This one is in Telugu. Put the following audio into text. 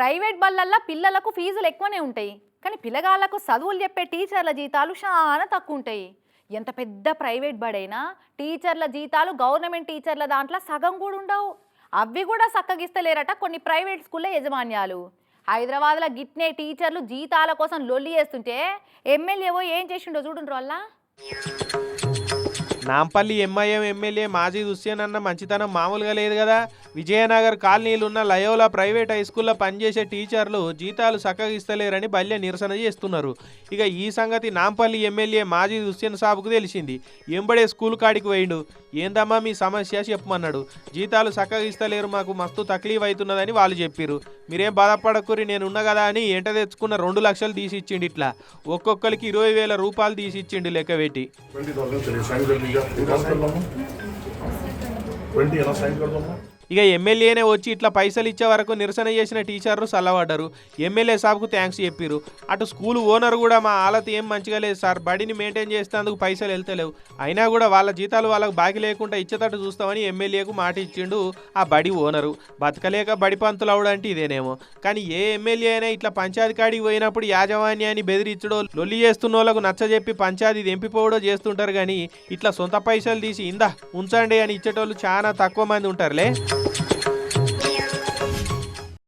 ప్రైవేట్ బళ్ళల్లో పిల్లలకు ఫీజులు ఎక్కువనే ఉంటాయి. కానీ పిల్లగాళ్ళకు చదువులు చెప్పే టీచర్ల జీతాలు చాలా తక్కువ ఉంటాయి. ఎంత పెద్ద ప్రైవేట్ బడైనా టీచర్ల జీతాలు గవర్నమెంట్ టీచర్ల దాంట్లో సగం కూడా ఉండవు. అవి కూడా సక్కగిస్తలేరట కొన్ని ప్రైవేట్ స్కూళ్ళ యజమాన్యాలు. హైదరాబాద్లో గిట్నే టీచర్లు జీతాల కోసం లొల్లి చేస్తుంటే ఎమ్మెల్యేవో ఏం చేసిండో చూడండి వల్ల నాంపల్లి ఎంఐఎం ఎమ్మెల్యే మాజీ హుస్సేన్ అన్న మంచితనం మామూలుగా లేదు కదా. విజయనగర్ కాలనీలు ఉన్న లయోలా ప్రైవేట్ హై స్కూల్లో పనిచేసే టీచర్లు జీతాలు చక్కగా ఇస్తలేరని బల్య నిరసన చేస్తున్నారు. ఇక ఈ సంగతి నాంపల్లి ఎమ్మెల్యే మాజీ హుస్సేన్ సాబుకు తెలిసింది. ఎంబడే స్కూల్ కాడికి పోయిండు. ఏందమ్మా మీ సమస్య? చెప్పమన్నాడు జీతాలు చక్కగా ఇస్తలేరు మాకు మస్తు తక్లీఫ్ అవుతున్నదని వాళ్ళు చెప్పారు మీరేం బాధపడకురి నేను ఉన్నా కదా అని ఎంట తెచ్చుకున్న రెండు లక్షలు తీసి ఇట్లా. ఒక్కొక్కరికి ఇరవై వేల రూపాయలు తీసి ఇచ్చిండు లెక్క పెట్టి. ట్వంటీ ఇక ఎమ్మెల్యేనే వచ్చి ఇట్లా పైసలు ఇచ్చే వరకు నిరసన చేసిన టీచర్లు చల్లబడ్డారు. ఎమ్మెల్యే సాబ్కు థ్యాంక్స్ చెప్పారు అటు స్కూల్ ఓనర్ కూడా మా ఆలతి ఏం మంచిగా లేదు సార్ బడిని మెయింటైన్ చేస్తేందుకు పైసలు వెళ్తలేవు. అయినా కూడా వాళ్ళ జీతాలు వాళ్ళకు బాకీ లేకుండా ఇచ్చేటట్టు చూస్తామని ఎమ్మెల్యేకు మాట ఇచ్చిండు ఆ బడి ఓనరు. బతకలేక బడి పంతులు అవడంటే ఇదేనేమో. కానీ ఏ ఎమ్మెల్యే అయినా ఇట్లా పంచాయతీ కాడికి పోయినప్పుడు యాజమాన్యాన్ని బెదిరించడో లొల్లి చేస్తున్న వాళ్ళకు నచ్చజెప్పి పంచాయతీ దింపిపోవడో చేస్తుంటారు కానీ ఇట్లా సొంత పైసలు తీసి ఇందా ఉంచండి అని ఇచ్చేటోళ్ళు చాలా తక్కువ మంది ఉంటారులే.